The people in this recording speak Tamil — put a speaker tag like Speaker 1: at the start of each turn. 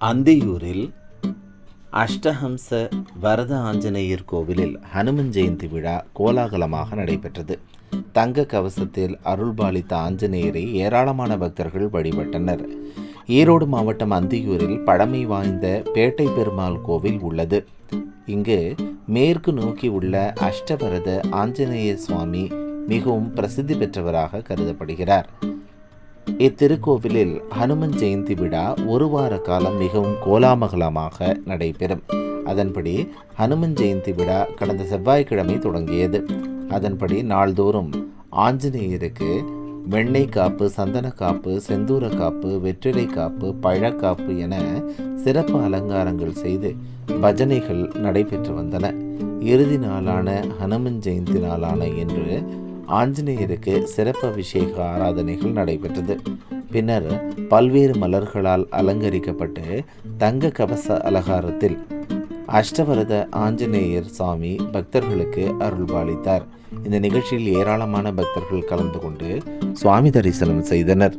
Speaker 1: அந்தியூரில் அஷ்டஹம்ச வரத ஆஞ்சநேயர் கோவிலில் ஹனுமன் ஜெயந்தி விழா கோலாகலமாக நடைபெற்றது. தங்க கவசத்தில் அருள்பாலித்த ஆஞ்சநேயரை ஏராளமான பக்தர்கள் வழிபட்டனர். ஈரோடு மாவட்டம் அந்தியூரில் பழமை வாய்ந்த பேட்டை பெருமாள் கோவில் உள்ளது. இங்கு மேற்கு நோக்கி உள்ள அஷ்டவரத ஆஞ்சநேய சுவாமி மிகவும் பிரசித்தி பெற்றவராக கருதப்படுகிறார். இத்திருக்கோவிலில் ஹனுமன் ஜெயந்தி விழா ஒரு வார காலம் மிகவும் கோலாமகலமாக நடைபெறும். அதன்படி ஹனுமன் ஜெயந்தி விழா கடந்த செவ்வாய்க்கிழமை தொடங்கியது. அதன்படி நாள்தோறும் ஆஞ்சநேயருக்கு வெண்ணெய் காப்பு சந்தன காப்பு செந்தூர காப்பு வெற்றிலை காப்பு பழக்காப்பு என சிறப்பு அலங்காரங்கள் செய்து பஜனைகள் நடைபெற்று வந்தன. இறுதி நாளான ஹனுமன் ஜெயந்தி நாளான இன்று ஆஞ்சநேயருக்கு சிறப்பு அபிஷேக ஆராதனைகள் நடைபெற்றது. பின்னர் பல்வேறு மலர்களால் அலங்கரிக்கப்பட்டு தங்க கவச அலங்காரத்தில் அஷ்டவரத ஆஞ்சநேயர் சுவாமி பக்தர்களுக்கு அருள்பாலித்தார். இந்த நிகழ்ச்சியில் ஏராளமான பக்தர்கள் கலந்து கொண்டு சுவாமி தரிசனம் செய்தனர்.